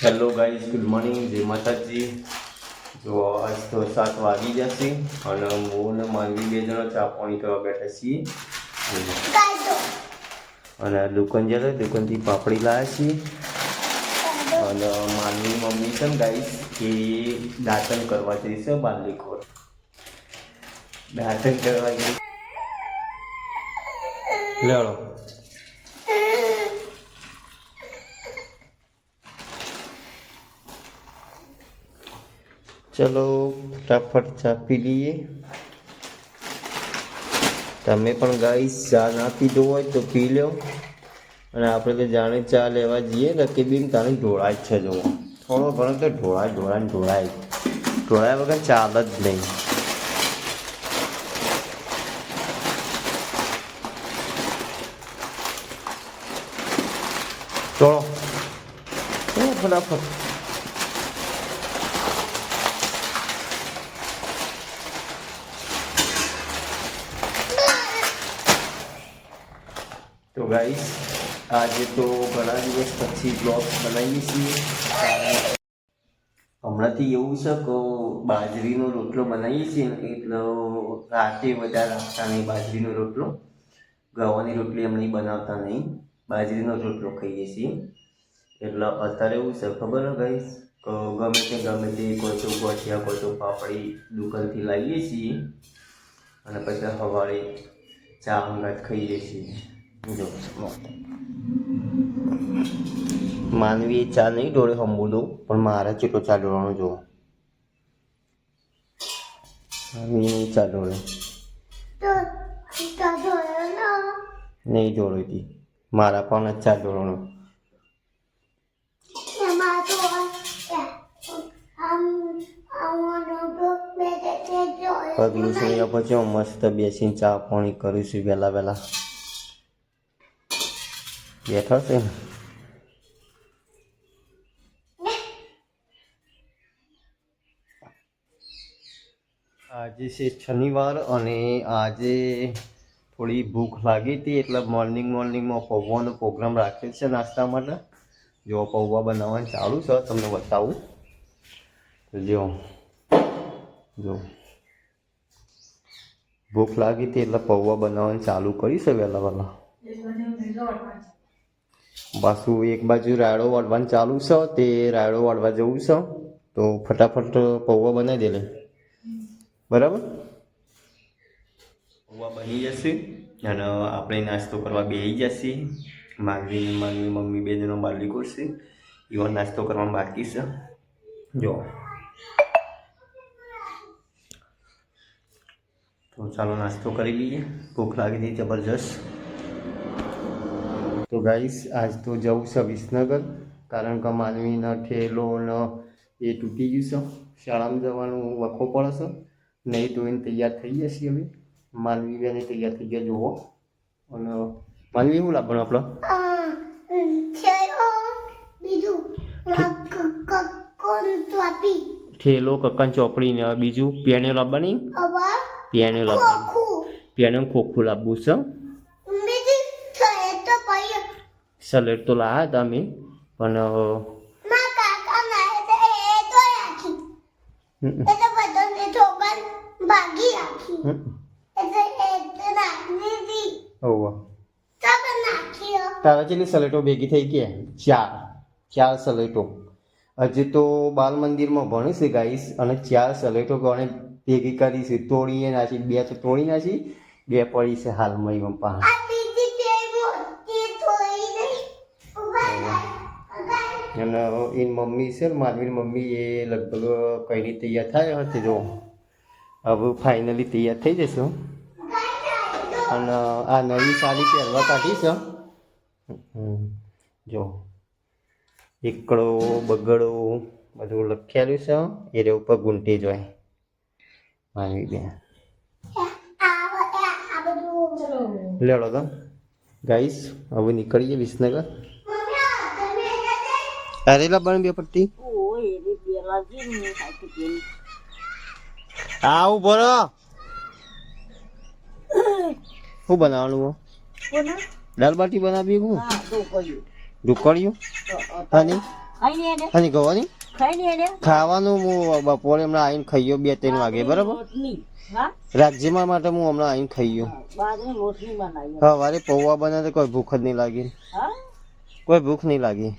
Hello guys good morning જય માતાજી જો આજ તો સાત વાગી જશે અને હું ને માનવી બે જણા ચા પાણી કરવા બેઠા છીએ. અને દુકાન જતા દુકાનથી પાપડી લાવ્યા છીએ. અને માનવી મમ્મી છે ને ગાઈઝ એ દાંતન કરવા જઈશે બાલિકોર દાંતન કરવા જઈશ લેડો ચલો, ફટાફટ ચા પી લઈએ. તમે પણ ગાઈસ ચા ના પીધો હોય તો પી લો અને આપણે તો જાણે ચા લેવા જઈએ, લકી બીમ તારે ઢોળાય જ છે જોવો થોડો ઘણો તો ઢોળાય ઢોળાય ઢોળાય. ઢોળાય વગર ચાલ જ નહીં. ચલો, ફટાફટ. ગાઈસ આજે તો ઘણા દિવસ પછી બ્લોગ બનાવીએ છીએ. હમણાંથી એવું છે કે બાજરીનો રોટલો બનાવીએ છીએ ને, એટલે રાતે બધા રાખતા નહીં બાજરીનો રોટલો. ગવાની રોટલી હમણાં બનાવતા નહીં, બાજરીનો રોટલો ખાઈએ છીએ. એટલે અત્યારે એવું છે, ખબર હોય ગાઈસ ગમે તે ગમે તે કોઈ ગોઠિયા, કોઈ પાપડી દુકાનથી લાવીએ છીએ. અને પછી સવારે ચા અંગાત ખાઈએ છીએ. જો માનવી ચા નહીં ડોળે હંબુદો પણ મારે ચેટલો ચા ડોળવાનો જોવો. માનવી નહીં ચા ડોળે નહીં જોડતી મારા પણ ચા ડોળવાનો પગલું છે પછી મસ્ત બેસીને ચા પાણી કરીશું વહેલા વહેલા. બેઠો છે આજે છે શનિવાર અને આજે થોડી ભૂખ લાગી હતી, એટલે મોર્નિંગ મોર્નિંગમાં પૌવાનો પ્રોગ્રામ રાખ્યો છે નાસ્તા માટે. જો પૌવા બનાવવાનું ચાલુ છે, તમને બતાવું. જો જો. ભૂખ લાગી હતી એટલે પૌવા બનાવવાનું ચાલુ કરીશ વહેલા વહેલા. પાછું એક બાજુ રાયડો વાળવાનું ચાલુ છે, તે રાયડો વાળવા જવું છે. તો ફટાફટ પૌવા બનાવી દેલે બરાબર? પૌવા બની જશે અને આપણે નાસ્તો કરવા બેસી જશે. માનવી માંગવી મમ્મી બે જણો બારલી કરશે એવો નાસ્તો કરવાનો બાકી છે. જો. તો ચાલો નાસ્તો કરી લઈએ. ભૂખ લાગી હતી જબરજસ્ત. તો ગાઈસ આજ તો જવું છે વિસનગર કારણ કે માનવીના ઠેલો ને એ તૂટી ગયું છે. શાળામાં જવાનું વખો પડશે નહીં તો એને તૈયાર થઈ જશે હવે. માનવી બેને તૈયાર થઈ ગયા જુઓ. અને માનવી શું લાગવાનું આપણે? ઠેલો કક્કન ચોપડી ને બીજું. પેને લાવવાની? પેને લાવવાની. પેને ખોખું લાવવું છે. સલેડ તો લાયા હતા અમે પણ તારા કેટલી સલેટો ભેગી થઈ ગયા? ચાર. ચાર સલેટો. હજી તો બાલ મંદિરમાં ભણીશ ગાઈશ અને ચાર સલેટો ગણે ભેગી કરીશ તોડીએ નાખી. બે તો તોડી નાખી. બે પડી છે હાલમાં એમાં પાસે આ બીજી બે મોટી થોડી નહીં ઊભા થાય અને એની મમ્મી છે ને માનવીની મમ્મી એ લગભગ કઈની તૈયાર થાય હતી જો. હવે ફાઇનલી તૈયાર થઈ જશે અને આ નવી સાડી પહેરવા કાઢી છે. જો. એકડો બગડો બધું લખેલું છે. એરે ઉપર ગુંટી જોઈ. માનવી બેન. લેડો તો. ગાઈસ હવે નીકળીએ વિસનગર. જશે અરેલા બન બે પટ્ટી હા ઊભો રહો શું બનાવવાનું હો? દાળ બાટી બનાવી હું ઢુકળ્યું હની ખાઈ લે ને અને ગવાની ખાવાનું હું બપોરે હમણાં આવીને ખાઈ બે ત્રણ વાગે બરાબર રાજ્યમાં માટે હું હમણાં આવીને ખાઈ ગયો બાજરી રોટલી બનાવી સવારે પૌવા બનાવે તો કોઈ ભૂખ જ નહીં લાગી હા કોઈ ભૂખ નહીં લાગી.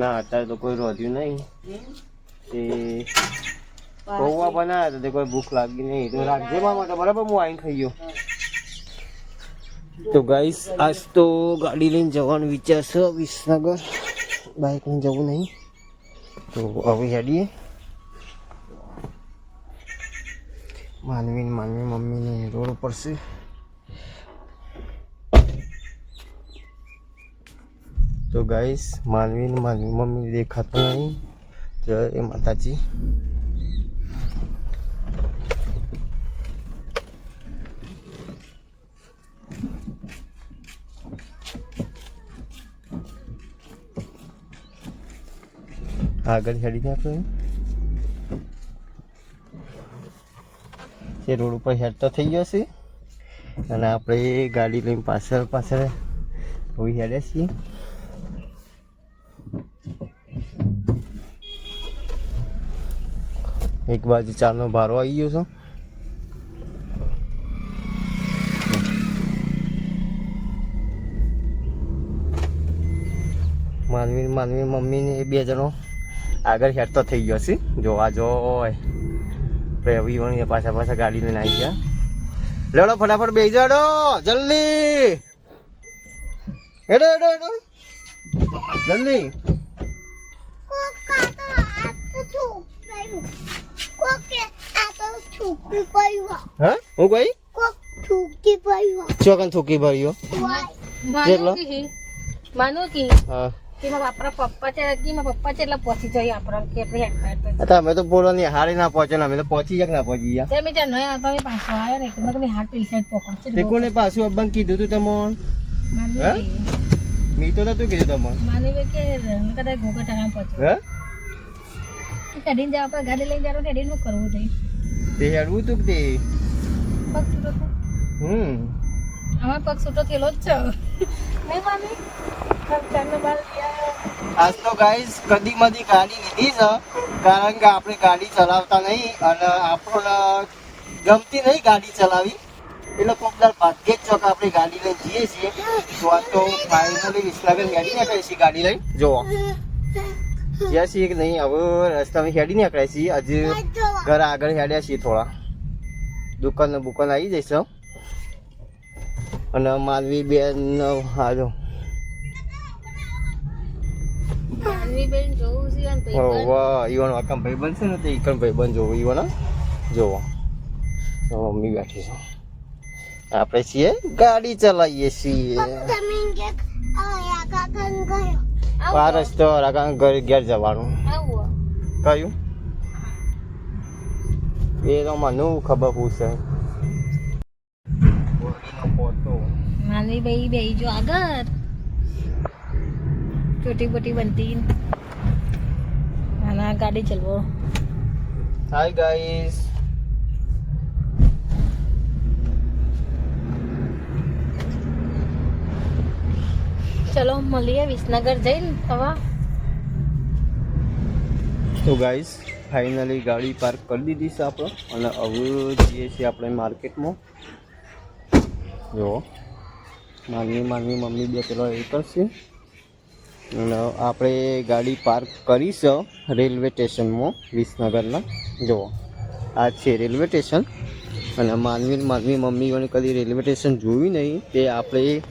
ના અત્યારે તો કોઈ રોધ્યું નહીં. તે પૌવા બનાવ્યા તો તે કોઈ ભૂખ લાગી નહીં. તો રાખજે મામા તો બરાબર હું આવીને ખાઈ ગયો. તો ગાઈસ આજ તો ગાડી લઈને જવાનું વિચાર છે વિસનગર. બાઇક લઈને જવું નહીં. તો હવે હેડીએ. માનવી ને માનવી મમ્મીને રોડ ઉપર છે. તો ગાઈસ માનવી માલવી મમ્મી દેખાતો નહીં. જય માતાજી. આગળ હેડી જાય આપણે તે રોડ ઉપર હેડ તો થઈ ગયો છે. અને આપણે ગાડી લઈને પાછળ પાછળ હેડે છીએ. એક બાજુ ચારનો ભારો આવી ગયો છે. માનવી માનવી મમ્મી ને એ બે જણો આગળ ખેડતો થઈ ગયો છે. જોવા જો રવિવાણી પાછા પાછા ગાડી લઈને આવી ગયા. લડો ફટાફટ બે જાડો જલ્દી. એડો એડો એડો જલ્દી. કોક આ તો છોકરી પડ્યું. હા? હું કઈ? કોક પડ્યું. ચોકન થૂકી જેટલો? માનો કે પહોંચી તમે તો બોલો નહીં હારી ના પહોંચે અમે તો પહોંચી જાય ના પહોંચી ગયા. તે મેં નહીં હતા મેં પાછો આવ્યો ને કે મેં હાથ પેલી સાઈડ પકડશે તે કોને પાછું અબ્બાને કીધું તું તમને? હે? મી તો નતું કીધું તમને. માની કે કદાચ ઘોઘા ટાણા પહોંચ્યો. હે? કાઢીને જાવ આપણે ગાડી લઈને જાવ શું કરવું જોઈએ? તે હેડવું તું કે તે? પગ છૂટો હમ. આમાં પગ છૂટો થયેલો જ છે. નહીં મામી? આજ તો ગાઈસ કદી મધી ગાડી લીધી છે કારણ કે આપણે ગાડી ચલાવતા નહીં અને આપણને ગમતી નહીં ગાડી ચલાવી. એટલે કોકદાર ભાગ્યે જ ચોક આપણે ગાડી લઈને જઈએ છીએ. તો આ તો ફાઇનલી વિસનગર ગાડી ને છીએ ગાડી લઈને. જોવો. જ્યાં છીએ કે નહીં હવે રસ્તામાં હેડી નીકળ્યા છીએ. આજે ઘર આગળ હેડ્યા છીએ થોડા. દુકાન બુકાન આવી જઈશ અને માનવી બેન હાજો બેન ભાઈ ઈવન વાકમ ભાઈબંધ છે ને તે ઈકણ ભાઈબંધ જોવો ઈવન જોવો. મમ્મી બેઠી છે. આપણે છીએ ગાડી ચલાવીએ છીએ. જમીન તો ઘર ઘેર જવાનું. કયું? એ તો મને ખબર પૂછે. માનવી ભાઈ બે જો આગળ. ચોટી બોટી બનતી. નાના ગાડી ચલવો. હાય ગાઈસ ચલો, મળીએ વિસનગર જઈને હવા. તો ગાઈસ ફાઇનલી ગાડી પાર્ક કરી દીધી છે આપણે. અને હવે જઈએ છીએ આપણે માર્કેટમાં જો, માનવી માનવી, મમ્મી બે પેલો એ કરશે અને આપણે ગાડી પાર્ક કરી રેલવે સ્ટેશનમાં વિસનગરના. જો, આ છે રેલવે સ્ટેશન અને માનવી માનવી, મમ્મી મને કદી રેલવે સ્ટેશન જોયું નહીં. તે આપણે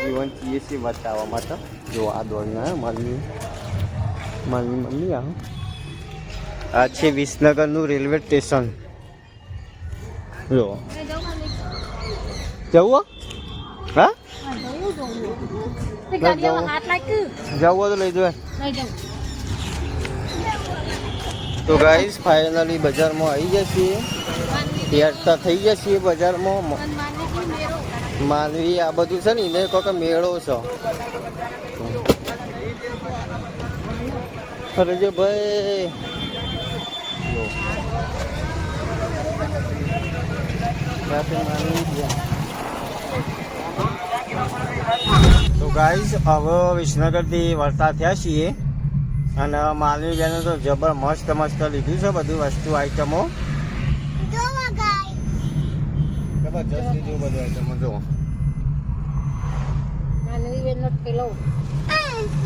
જીવન છીએ બતાવવા માટે. જો આ દોડના મારી મારી મમ્મી આ આ છે વિસનગરનું રેલવે સ્ટેશન. જો. જવું હા? જવું તો લઈ જવાય. તો ગાઈસ ફાઇનલી બજારમાં આવી જશે હેરતા થઈ જશે બજારમાં. માનવી, આ બધું છે ને, એને કોક મેળો છે. અરે જો ભાઈ. તો ગાઈઝ હવે વિસનગરથી વળતા થયા છીએ. અને માલવી બેને તો જબર મસ્ત મસ્ત લીધું છે બધી વસ્તુ, આઈટમો જોવા ગાય જબરજસ્ત લીધું બધું આઈટમ જો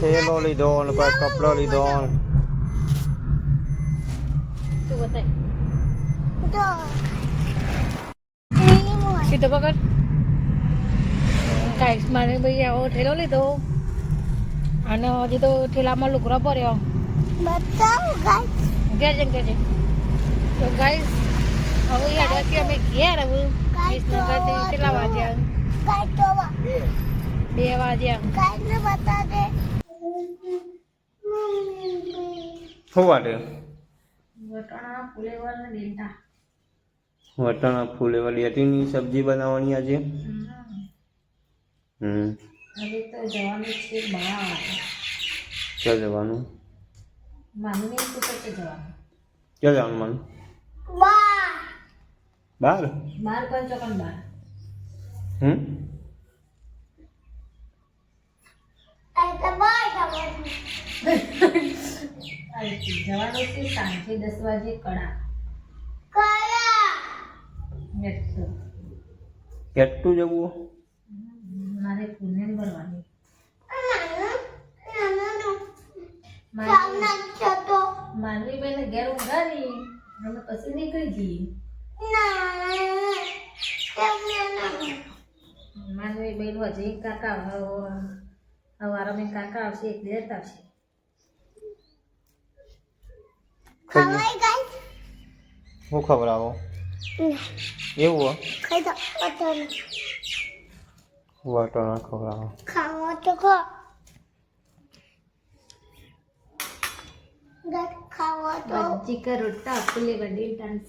થેલો લીધો ને કોઈ કપડો લીધો સીધો પકડ. ગાઈસ મારે ભાઈ આવો ઠેલો લીધો. અને હજી તો ઠેલામાં લુગરો ભર્યો બતાવો ગાય કેજે કેજે તો ગાઈસ હવે યાદ અમે ઘેર કેટલા વાગ્યા બે વાગ્યા ગાય ને બતા દે શું વાટે વટાણા ફુલેવર ને લીંડા વટાણા સબ્જી બનાવવાની આજે? હમ. હવે તો જવાનું છે બહાર ક્યાં જવાનું? ક્યાં જવાનું? મન બાર? પંચોકન બાર. હમ? આ તો બાય જવાનું. જવાનું છે સાંજે દસ વાગે કડા કયા કેટલું જવું મારે પુણ્ય ભરવાની. માનવી બેન ઘેર ઊંઘાડી. અમે પછી નીકળી જઈએ માનવી બેન હજી કાકા હવારમાં કાકા આવશે એક લેટ આવશે. હું ખબર આવો? એવું દો પતંગ વટાણા ખાવો તો ખો. ખાવો તો બಜ್જી કા રોટા ફૂલે વડી ડાન્સ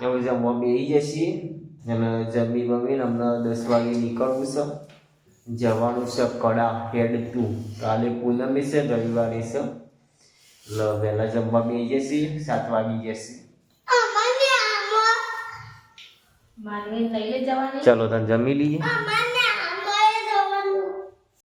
હવે જમવા બેસી છીએ અને જમી બમીને હમણાં દસ વાગે નીકળવું છે. જવાનું છે કડા હેડ ટુ. કાલે પૂનમે છે રવિવારે છે. એટલે વહેલા જમવા બેસી જશે સાત વાગી જશે. અમને માનવી લઈ લઈ જવાની. ચલો તને જમી લઈએ.